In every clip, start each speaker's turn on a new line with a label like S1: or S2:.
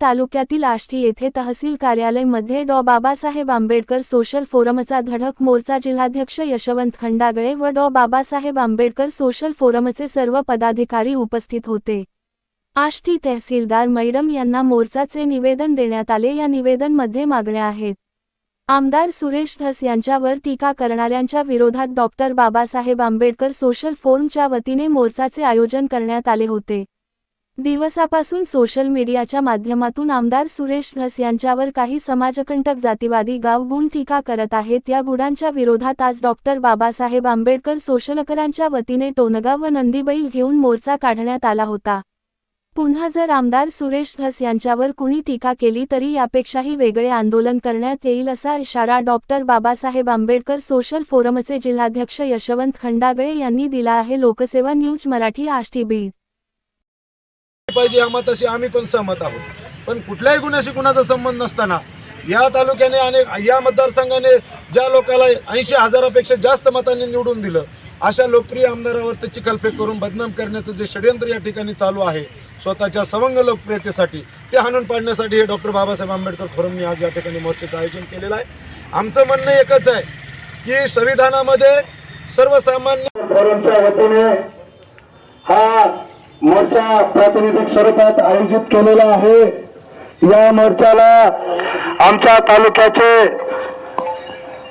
S1: तालुक्यातील आष्टी येथे तहसील कार्यालयमध्ये डॉ. बाबासाहेब आंबेडकर सोशल फोरमचा धडक मोर्चा जिल्हाध्यक्ष यशवंत खंडागळे व डॉ. बाबासाहेब आंबेडकर सोशल फोरमचे सर्व पदाधिकारी उपस्थित होते. आष्टी तहसीलदार मैडम यांना मोर्चाचे निवेदन देण्यात आले. या निवेदनमध्ये मागण्या आहेत. आमदार सुरेश धस यांच्यावर टीका करणाऱ्यांच्या विरोधात डॉक्टर बाबासाहेब आंबेडकर सोशल फोरमच्या वतीने मोर्चाचे आयोजन करण्यात आले होते. दिवसापासून सोशल मीडियाच्या माध्यमातून आमदार सुरेश धस यांच्यावर काही समाजकंटक जातीवादी गावगुण टीका करत आहेत. या गुणांच्या विरोधात आज डॉक्टर बाबासाहेब आंबेडकर सोशलकरांच्या वतीने टोनगाव व नंदीबैल घेऊन मोर्चा काढण्यात आला होता. पुन्हा जर आमदार सुरेश धस यांच्यावर कुणी टीका केली तरी यापेक्षाही वेगळे आंदोलन करण्यात येईल असा इशारा डॉक्टर बाबासाहेब आंबेडकर सोशल फोरमचे जिल्हाध्यक्ष यशवंत खंडागळे यांनी दिला आहे. लोकसेवा न्यूज मराठी आष्टी बीड.
S2: पाहिजे आम्हा तशी आम्ही पण सहमत आहोत. पण कुठल्याही गुन्ह्याशी कुणाचा संबंध नसताना या तालुक्याने आणि या मतदारसंघाने ज्या लोकांना ऐंशी हजारापेक्षा जास्त मतांनी निवडून दिलं अशा लोकप्रिय आमदारावर ते चिखलफेक करून बदनाम करण्याचं जे षडयंत्र या ठिकाणी चालू आहे स्वतःच्या सवंग लोकप्रियतेसाठी ते हाणून पाडण्यासाठी हे डॉक्टर बाबासाहेब आंबेडकर फोरमने आज या ठिकाणी मोर्चाचं आयोजन केलेलं आहे. आमचं म्हणणं एकच आहे की संविधानामध्ये सर्वसामान्य
S3: फोरमच्या वतीने हा मोर्चा प्रातिनिधिक स्वरूपात आयोजित केलेला आहे. या मोर्चाला आमच्या तालुक्याचे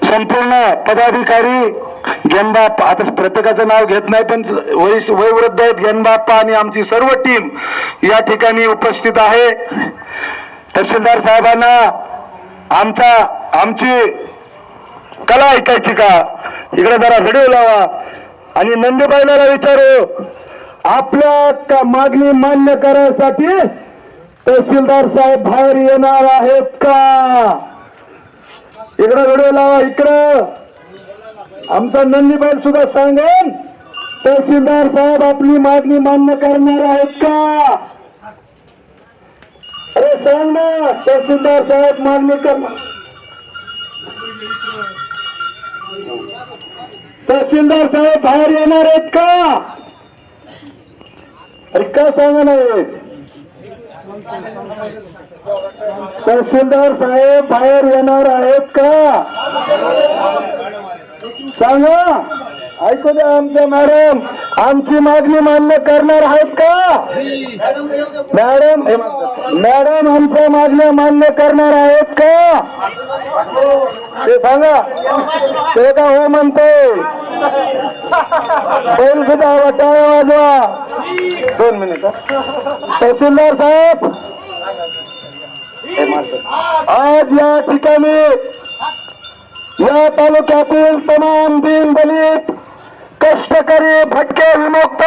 S3: संपूर्ण पदाधिकारी गेनबाप्पा आता प्रत्येकाचं नाव घेत नाही पण वय वयवृद्ध आहेत गेनबाप्पा आणि आमची सर्व टीम या ठिकाणी उपस्थित आहे. तहसीलदार साहेबांना आमचा आमची कला ऐकायची का? इकडे जरा व्हिडिओ लावा. आणि नंदीबाईला विचारू. आपल्या मागणी मान्य करायसाठी तहसीलदार साहेब बाहेर येणार आहेत का? इकडं व्हिडिओ लावा इकडं. आमचा नंदीबाई सुद्धा सांगेन तहसीलदार साहेब आपली मागणी मान्य करणार आहेत का? अरे सांग ना तहसीलदार साहेब मागणी करणार तहसीलदार साहेब बाहेर येणार आहेत का? अरे का सांगा नाही तहसीलदार साहेब बाहेर येणार आहेत का? सांगा. ऐकू द्या आमच्या मॅडम. आमची मागणी मान्य करणार आहेत का? मॅडम मॅडम आमच्या मागण्या मान्य करणार आहेत का? ते सांगा. ते का हो म्हणते बोल सुद्धा टाळ्या वाजवा. दोन मिनिट. तहसीलदार साहेब. आज या ठिकाणी या तालुक्यातील तमाम दिन दलित कष्टकरी भटके विमुक्त.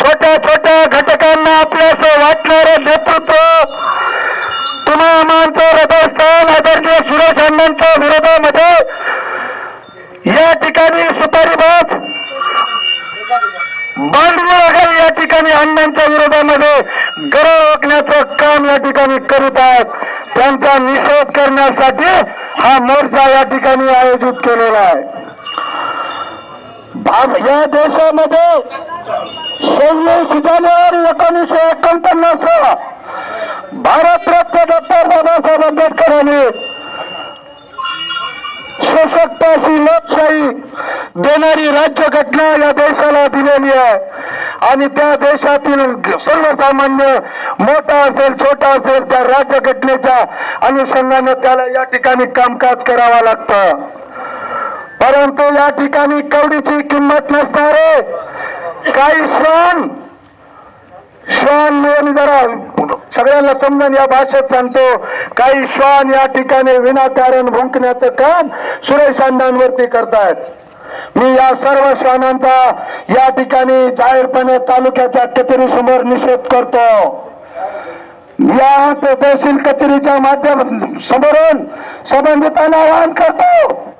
S3: छोट्या छोट्या घटकांना आपल्यास वाटणारे नेतृत्व. तमामांचं हृदयस्थान आदरणीय सुरेश अण्णांच्या विरोधामध्ये. या ठिकाणी सुपारी बांधवी वगैरे या ठिकाणी अण्णांच्या विरोधामध्ये गरज ओकण्याचं काम या ठिकाणी करीत आहेत. त्यांचा निषेध करण्यासाठी हा मोर्चा या ठिकाणी आयोजित केलेला आहे. या देशामध्ये सव्वीस जानेवारी एकोणीसशे एकोणपन्नास भारतरत्न डॉक्टर बाबासाहेब आंबेडकरांनी सशक्त अशी लोकशाही देणारी राज्यघटना या देशाला दिलेली आहे. आणि त्या देशातील सर्वसामान्य मोठा असेल छोटा असेल त्या राज्यघटनेच्या अनुषंगाने त्याला या ठिकाणी कामकाज करावं लागतं. परंतु या ठिकाणी कवडीची किंमत नसणारे काही श्वान श्वान मी जरा सगळ्यांना समजून या भाषेत सांगतो. काही श्वान या ठिकाणी विनाकारण भुंकण्याचं काम सुरेश अण्णांवरती करतायत. मी या सर्व श्वानांचा या ठिकाणी जाहीरपणे तालुक्याच्या कचेरी समोर निषेध करतो. या तहसील कचेरीच्या माध्यम समोरून संबंधितांना आवाहन करतो.